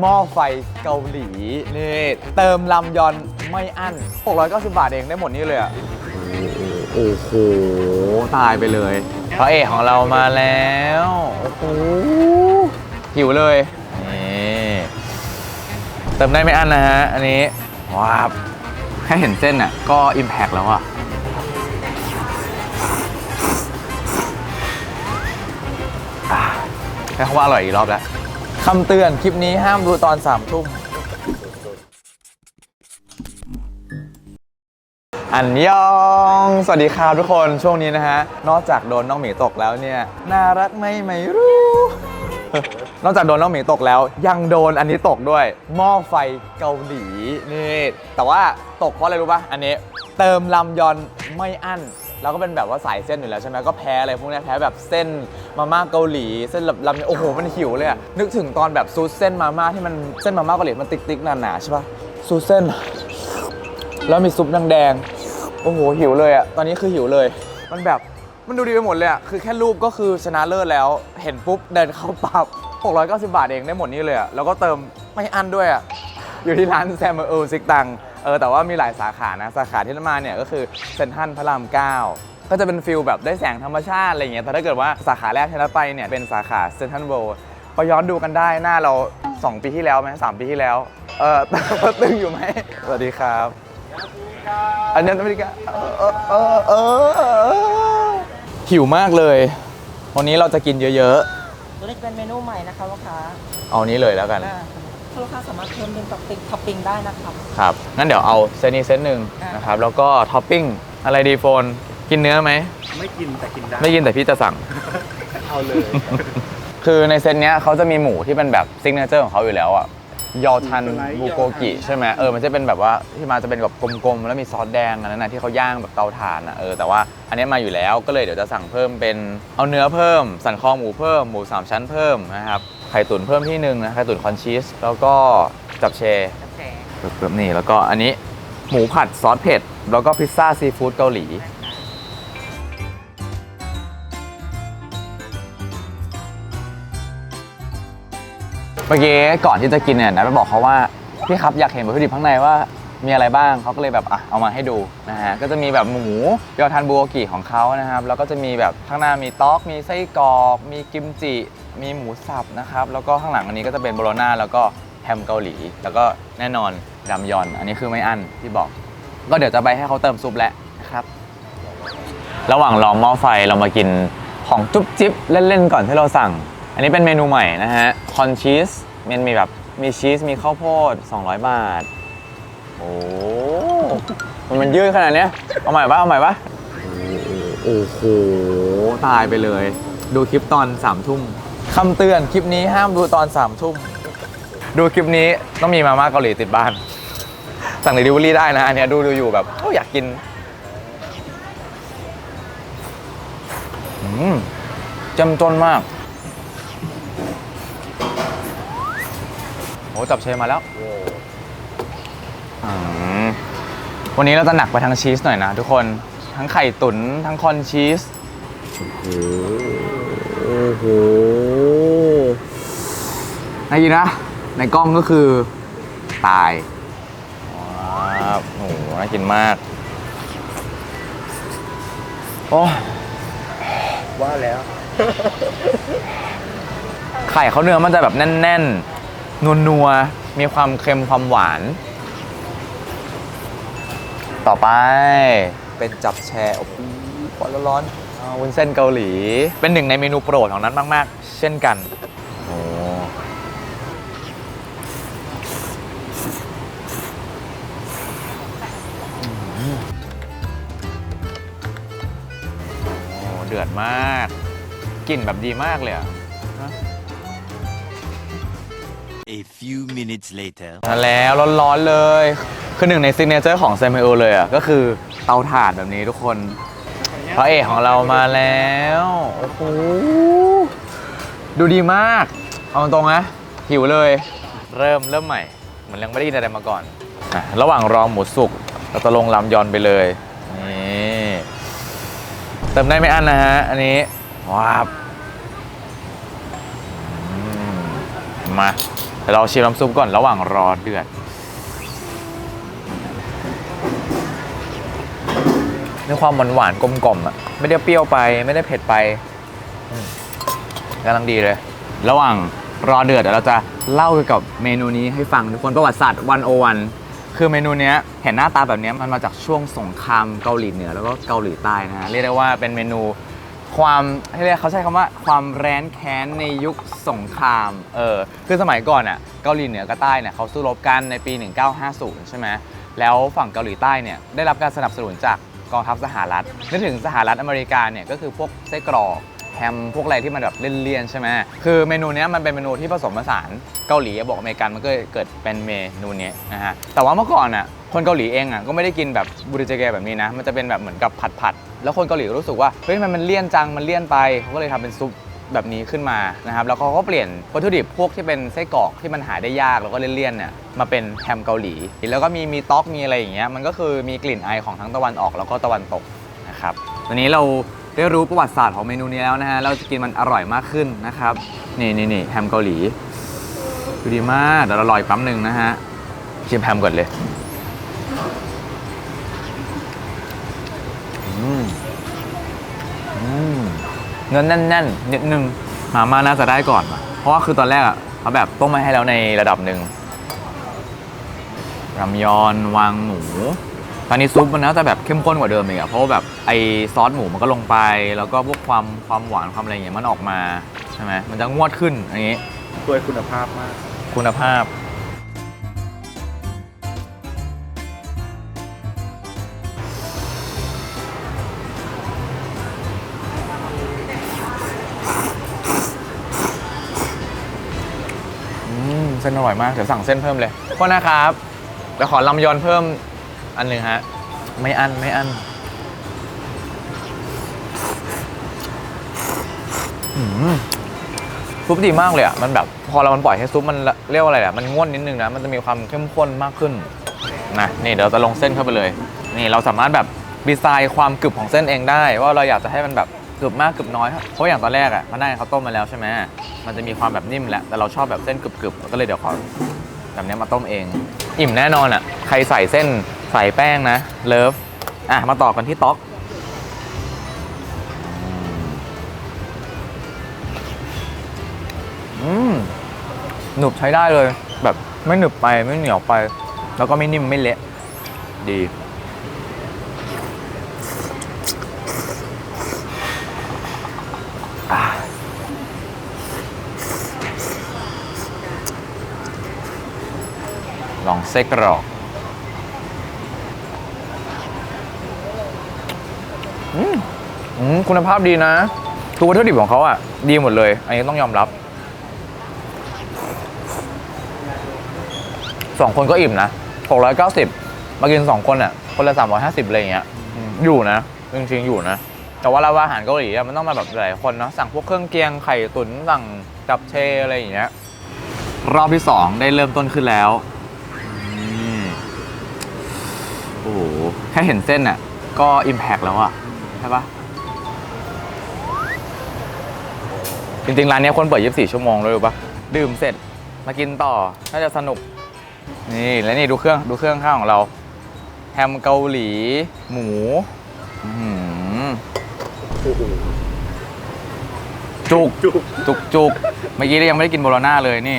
หม้อไฟเกาหลีนี่เติมลำยอนไม่อั้น 690 บาทเองได้หมดนี้เลยอะโอ้โห ตายไปเลยพระเอกของเรามาแล้ว โอ้โห หิวเลยนี่เติมได้ไม่อั้นนะฮะ อันนี้ว้าวแค่เห็นเส้นอะ ก็อิมแพกแล้วอะแค่ว่าอร่อยอีกรอบแล้ว คำเตือน คลิปนี้ห้ามดูตอนสามทุ่ม อันยอง สวัสดีครับทุกคนช่วงนี้นะฮะ นอกจากโดนน้องหมีตกแล้วเนี่ย น่ารักไหมไม่รู้ นอกจากโดนน้องหมีตกแล้ว ยังโดนอันนี้ตกด้วย หม้อไฟเกาหลีนี่แต่ว่าตกเพราะอะไรรู้ป่ะอันนี้ เติมลำยอนไม่อั้น แล้วก็เป็นแบบว่าสายเส้นอยู่แล้วใช่ไหมก็แพ้อะไรพวกนี้แพ้แบบเส้นมาม่าเกาหลีเส้นลำลำโอ้โหมันหิวเลยอะนึกถึงตอนแบบซูสเส้นมาม่าที่มันเส้นมาม่าเกาหลีมันติ๊กๆหนาๆใช่ปะซูสเส้น แล้วมีซุปแดงๆโอ้โหหิวเลยอะตอนนี้คือหิวเลย มันแบบมันดูดีไปหมดเลยอะคือแค่รูปก็คือชนะเลิศแล้ว เห็นปุ๊บเดินเข้าปั๊บ690 บาทเองได้หมดนี้เลยอะแล้วก็เติมไม่อั้นด้วยอะอยู่ที่ร้านแซมเออซิกตัง เออแต่ว่ามีหลายสาขานะสาขาที่มาเนี่ยก็คือเซ็นทรัลพระราม9ก็จะเป็นฟิลแบบได้แสงธรรมชาติอะไรอย่างเงี้ยแต่ถ้าเกิดว่าสาขาแรกที่เราไปเนี่ยเป็นสาขาเซ็นทรัลเวิลด์ไปย้อนดูกันได้หน้าเรา 2 ปีที่แล้วไหมสามปีที่แล้ว เออตึงอยู่ไหมสวัสดีครับอันนี้อเมริกาเออเออเออเออหิวมากเลย วันนี้เราจะกินเยอะตัวนี้จะเป็นเมนูใหม่นะคะลูกค้าๆเอานี้เลยแล้วกัน อ่าลูกค้าสามารถเพิ่มเป็นท็อปปิ้งท็อปปิ้งได้นะครับ ครับ งั้นเดี๋ยวเอาเซตนี้เซตหนึ่งอะ นะครับ แล้วก็ท็อปปิ้งอะไรดีโฟน กินเนื้อไหม ไม่กินแต่กินได้ไม่กินแต่พี่จะสั่ง เอาเลย คือในเซตเนี้ยเขาจะมีหมูที่เป็นแบบซิกเนเจอร์ของเขาอยู่แล้วอะ ยอทันบูโกกิใช่ไหมเออ มันจะเป็นแบบว่าที่มาจะเป็นแบบกลมๆ แล้วมีซอสแดงอันนั้นนะที่เขาย่างแบบเตาถ่านอะเออ แต่ว่าอันเนี้ยมาอยู่แล้ว ก็เลยเดี๋ยวจะสั่งเพิ่มเป็นเอาเนื้อเพิ่ม สันคอหมูเพิ่ม หมูสามชั้นเพิ่มนะครับไข่ตุ๋นเพิ่มที่หนึ่งนะไข่ตุ๋นคอนชีสแล้วก็จับเชกาแฟเพิ่มนี่แล้วก็อันนี้หมูผัดซอสเผ็ด แล้วก็พิซซ่าซีฟู้ดเกาหลี เมื่อกี้ก่อนที่จะกินเนี่ยนะไปบอกเขาว่า พี่ครับอยากเห็นวัตถุดิบข้างในว่ามีอะไรบ้างเขาก็เลยแบบอะเอามาให้ดูนะฮะก็จะมีแบบหมูยอทันบูโอกิของเขานะครับ แล้วก็จะมีแบบข้างหน้ามีต๊อก มีไส้กรอก มีกิมจิ มีหมูสับนะครับ แล้วก็ข้างหลังอันนี้ก็จะเป็นโบโลน่าแล้วก็แฮมเกาหลี แล้วก็แน่นอนดำยอน อันนี้คือไม่อั้นที่บอก ก็เดี๋ยวจะไปให้เขาเติมซุปแหละนะครับ ระหว่างรอหม้อไฟเรามากินของจุ๊บจิ๊บเล่นๆก่อนที่เราสั่ง อันนี้เป็นเมนูใหม่นะฮะคอนชีสมันมีแบบมีชีสมีข้าวโพด 200 บาท โอ้มันมันยืดขนาดเนี้ยเอาใหม่ปะเอาใหม่ปะโอ้โห ตายไปเลย ดูคลิปตอน3ามทุ่ม คำเตือนคลิปนี้ห้ามดูตอน3ามทุ่ม ดูคลิปนี้ต้องมีมาม่าเกาหลีติดบ้าน สั่งเดลิเวอรี่ได้นะอันเนี้ยดูดูอยู่แบบโอ้อยากกินอืมจ้มจนมากโอ้จับเชมาแล้วอืมวันนี้เราจะหนักไปทางชีสหน่อยนะทุกคนทั้งไข่ตุ๋นทั้งคอนชีส โอ้โห ในยีนะ ในกล้องก็คือตายว้าวโอ้โหน่ากินมาก โอ้ว่าแล้ว ไข่เขาเนื้อมันจะแบบแน่นๆ นัวๆ มีความเค็มความหวาน ต่อไปเป็นจับแชร์โอ้โหร้อนๆอ่า วุ้นเส้นเกาหลี เป็นหนึ่งในเมนูโปรดของนั้นมาก ๆ เช่นกันโอ้โอ้เดือดมาก กลิ่นแบบดีมากเลยอะ A few minutes later. มาแล้วร้อนๆเลย คือหนึ่งในซิกเนเจอร์ของเซมิโอเลยอะ ก็คือเตาถ่านแบบนี้ทุกคน พระเอกของเรามาแล้วโอ้โหดูดีมาก เอาตรงๆนะหิวเลย เริ่มเริ่มใหม่เหมือนยังไม่ได้กินอะไรมาก่อนอะระหว่างรอหมูสุกเราจะลงลำยอนไปเลยนี่เติมได้ไม่อั้นนะฮะอันนี้ว้าบอืมมาเดี๋ยวเราชิมน้ำซุปก่อนระหว่างรอเดือด มีความหวานหวานกลมกล่อมอะไม่ได้เปรี้ยวไปไม่ได้เผ็ดไปกำลังดีเลย ระหว่างรอเดือดเดี๋ยวเราจะเล่าเกี่ยวกับเมนูนี้ให้ฟังทุกคนประวัติศาสตร์วันโอวันคือเมนูนี้เห็นหน้าตาแบบนี้มันมาจากช่วงสงครามเกาหลีเหนือแล้วก็เกาหลีใต้นะเรียกได้ว่าเป็นเมนูความเรียกเขาใช้คำว่าความแร้นแค้นในยุคสงครามเออคือสมัยก่อนอะเกาหลีเหนือกับใต้เนี่ยเขาสู้รบกันในปี 1950 ใช่ไหมแล้วฝั่งเกาหลีใต้เนี่ยได้รับการสนับสนุนจาก กองทัพสหรัฐนึกถึงสหรัฐอเมริกาเนี่ยก็คือพวกไส้กรอกแฮมพวกอะไรที่มันแบบเลี่ยนๆใช่ไหมคือเมนูนี้มันเป็นเมนูที่ผสมผสานเกาหลีบอกอเมริกันมันก็เกิดเป็นเมนูนี้นะฮะแต่ว่าเมื่อก่อนอะคนเกาหลีเองอะก็ไม่ได้กินแบบบูริเจเกแบบนี้นะมันจะเป็นแบบเหมือนกับผัดๆแล้วคนเกาหลีรู้สึกว่าเฮ้ยมันมันเลี่ยนจังมันเลี่ยนไปเขาก็เลยทำเป็นซุป แบบนี้ขึ้นมานะครับแล้วเขาก็เปลี่ยนวัตถุดิบพวกที่เป็นไส้กรอกที่มันหาได้ยากแล้วก็เลี่ยนๆเนี่ยมาเป็นแฮมเกาหลี แล้วก็มีมีต๊อกมีอะไรอย่างเงี้ยมันก็คือมีกลิ่นไอของทั้งตะวันออกแล้วก็ตะวันตกนะครับวันนี้เราได้รู้ประวัติศาสตร์ของเมนูนี้แล้วนะฮะเราจะกินมันอร่อยมากขึ้นนะครับนี่นี่นี่แฮมเกาหลีดูดีมากเดี๋ยวเรารออีกแปั๊มหนึ่งนะฮะชิมแฮมก่อนเลย อืมอืม เนื้อแน่นๆนิดนึงมาม่าน่าจะได้ก่อนว่ะเพราะว่าคือตอนแรกอะเขาแบบต้มมาให้แล้วในระดับหนึ่งรามยอนวางหมู ตอนนี้ซุปมันน่าจะแบบเข้มข้นกว่าเดิมอีกอะเพราะว่าแบบไอซอสหมูมันก็ลงไป แล้วก็พวกความความหวานความอะไรอย่างเงี้ยมันออกมาใช่ไหมมันจะงวดขึ้นอย่างงี้ด้วยคุณภาพมาก คุณภาพ ส้นอร่อยมาก เดี๋ยวสั่งเส้นเพิ่มเลยโทษนะครับเดี๋ยวขอลำยอนเพิ่มอันหนึ่งฮะ ไม่อันไม่อันอืมซุปดีมากเลยอะ มันแบบพอเรามันปล่อยให้ซุปมันเรียกว่าอะไรอะ มันง่วนนิดนึงนะ มันจะมีความเข้มข้นมากขึ้นนะนี่เดี๋ยวจะลงเส้นเข้าไปเลย นี่เราสามารถแบบดีไซน์ความกรึบของเส้นเองได้ ว่าเราอยากจะให้มันแบบ กรึบมากกรึบน้อยเพราะอย่างตอนแรกอะมันได้เขาต้มมาแล้วใช่ไหมมันจะมีความแบบนิ่มแหละแต่เราชอบแบบเส้นกรึบๆก็เลยเดี๋ยวขอแบบนี้มาต้มเอง อิ่มแน่นอนอะใครใส่เส้นใส่แป้งนะเลิฟอะมาต่อกันที่ต๊อกอืมหนึบใช้ได้เลย แบบไม่หนึบไปไม่เหนียวไป แล้วก็ไม่นิ่มไม่เละดี ลองเส้กรอกอืมอืมคุณภาพดีนะทุกวัตถุดิบของเขาอะ ดีหมดเลย อันนี้ต้องยอมรับ สองคนก็อิ่มนะ690มากินสองคนอะ คนละ350อะไรอย่างเงี้ยอืมอยู่นะจริงๆอยู่นะ แต่ว่าเราว่าอาหารเกาหลีอะมันต้องมาแบบหลายคนเนาะ สั่งพวกเครื่องเคียงไข่ตุ๋นสั่งจับเชอะไรอย่างเงี้ย รอบที่ 2 ได้เริ่มต้นขึ้นแล้วอืมโอ้โห แค่เห็นเส้นอะ ก็อิมแพกแล้วอะ ใช่ปะจริงๆ ร้านนี้คนเปิด 24 ชั่วโมงเลยรู้ปะดื่มเสร็จมากินต่อ น่าจะสนุก นี่ แล้วนี่ดูเครื่องดูเครื่องข้าวของเรา แฮมเกาหลี หมูหจุกจุกจุกจุกเมื่อกี้เรายังไม่ได้กินโบโลน่าเลยนี่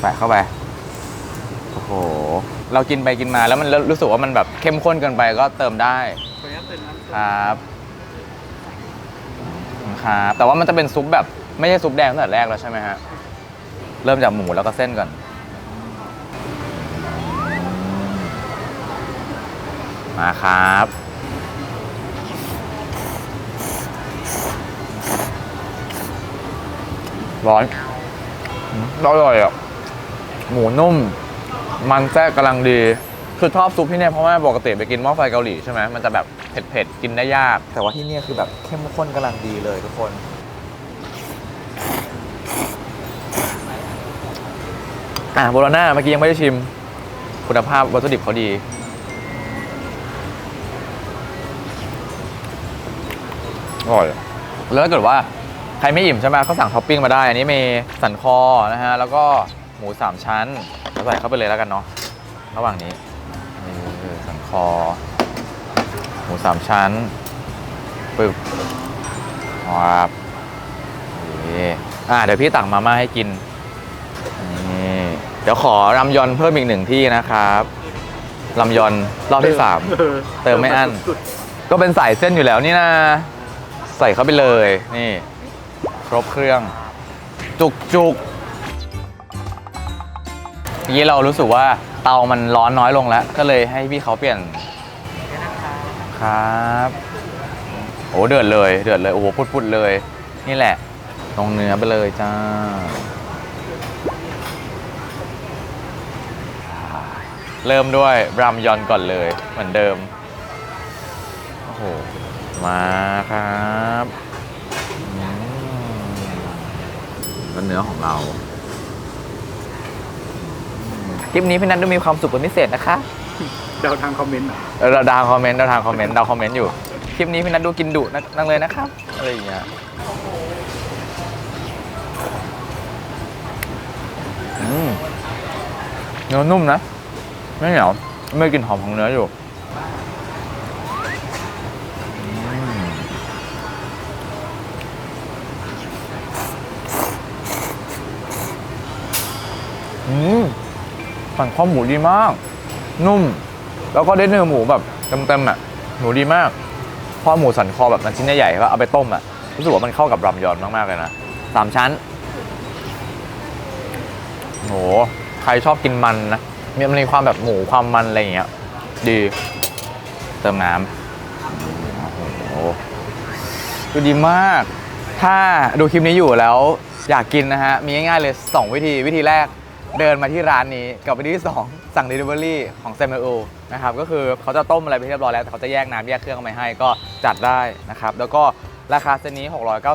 ใส่เข้าไป โอ้โห เรากินไปกินมาแล้วมันรู้สึกว่ามันแบบเข้มข้นเกินไปก็เติมได้ขออนุญาตเติมน้ำครับครับแต่ว่ามันจะเป็นซุปแบบไม่ใช่ซุปแดงตั้งแต่แรกแล้วใช่ไหมฮะเริ่มจากหมูแล้วก็เส้นก่อน มาครับร้อนอร่อยอะ หมูนุ่ม มันแทรกกำลังดี คือชอบซุปที่เนี่ยเพราะว่าปกติไปกินหม้อไฟเกาหลีใช่ไหมมันจะแบบเผ็ดๆกินได้ยาก แต่ว่าที่เนี่ยคือแบบเข้มข้นกำลังดีเลยทุกคน อะโบโลน่าเมื่อกี้ยังไม่ได้ชิม คุณภาพวัตถุดิบเขาดี อร่อย แล้วถ้าเกิดว่าใครไม่อิ่มใช่ไหมก็สั่งท็อปปิ้งมาได้ อันนี้มีสันคอนะฮะ แล้วก็ มูสามชั้นเราใส่เข้าไปเลยแล้วกันเนาะระหว่างนี้นี่คือสันคอ หมูสามชั้นปึ๊บครับนี่อ่าเดี๋ยวพี่ตักมาม่าให้กินนี่เดี๋ยวขอรำยอนเพิ่มอีกหนึ่งที่นะครับรำยอนรอบที่สามเติมไม่อั้นสุดก็เป็นสายเส้นอยู่แล้วนี่นะ ใส่เข้าไปเลยนี่ ครบเครื่อง จุกจุก เมื่อกี้เรารู้สึกว่าเตามันร้อนน้อยลงแล้ว ก็เลยให้พี่เขาเปลี่ยนครับโอ้เดือดเลยเดือดเลยโอ้โหปุดๆเลย นี่แหละตรงเนื้อไปเลยจ้าเริ่มด้วยรามยอนก่อนเลยเหมือนเดิม โอ้โห มาครับแล้วเนื้อของเรา คลิปนี้พี่นัทดูมีความสุขเป็นพิเศษนะคะเดาทางคอมเมนต์เหรอเออเราดาวคอมเมนต์เราทางคอมเมนต์ดาวคอมเมนต์อยู่คลิปนี้พี่นัทดูกินดุนักนักเลยนะครับอะไรอย่างเงี้ยอืมเนื้อนุ่มนะไม่เหนียวไม่กลินหอมของเนื้ออยู่ สั่นข้อหมูดีมาก นุ่ม แล้วก็ได้เนื้อหมูแบบเต็มๆอะหมูดีมากเพราะหมูสันคอแบบมันชิ้นใหญ่ๆก็เอาไปต้มอะรู้สึกว่ามันเข้ากับรามยอนมากๆเลยนะสามชั้นโหใครชอบกินมันนะมีมันมีความแบบหมูความมันอะไรอย่างเงี้ยดีเติมน้ำโอ้โหดูดีมาก ถ้าดูคลิปนี้อยู่แล้วอยากกินนะฮะ มีง่ายๆเลย 2 วิธีวิธีแรก เดินมาที่ร้านนี้กับวิธีที่2สั่ง Delivery ของ s a m u e l นะครับก็คือเขาจะต้มอะไรไปเรียบร้อยแล้วแต่เขาจะแยกน้ำแยกเครื่องมาให้ก็จัดได้นะครับแล้วก็ราคาเซตนี้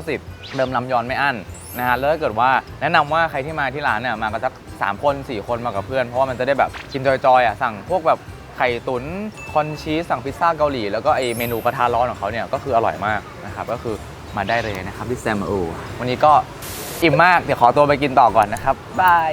690 เดิมลำยอนไม่อั้นนะฮะแล้วถ้าเกิดว่าแนะนำว่าใครที่มาที่ร้านเนี่ยมากันสักสามคน4คนมากับเพื่อน เพราะว่ามันจะได้แบบกินจอยๆอะสั่งพวกแบบไข่ตุ๋นคอนชีสสั่งพิซซ่าเกาหลี แล้วก็ไอเมนูกระทะร้อนของเขาเนี่ยก็คืออร่อยมากนะครับก็คือมาได้เลยนะครับที่แซมโอวันนี้ก็อิ่มมาก เดี๋ยวขอตัวไปกินต่อก่อนนะครับบาย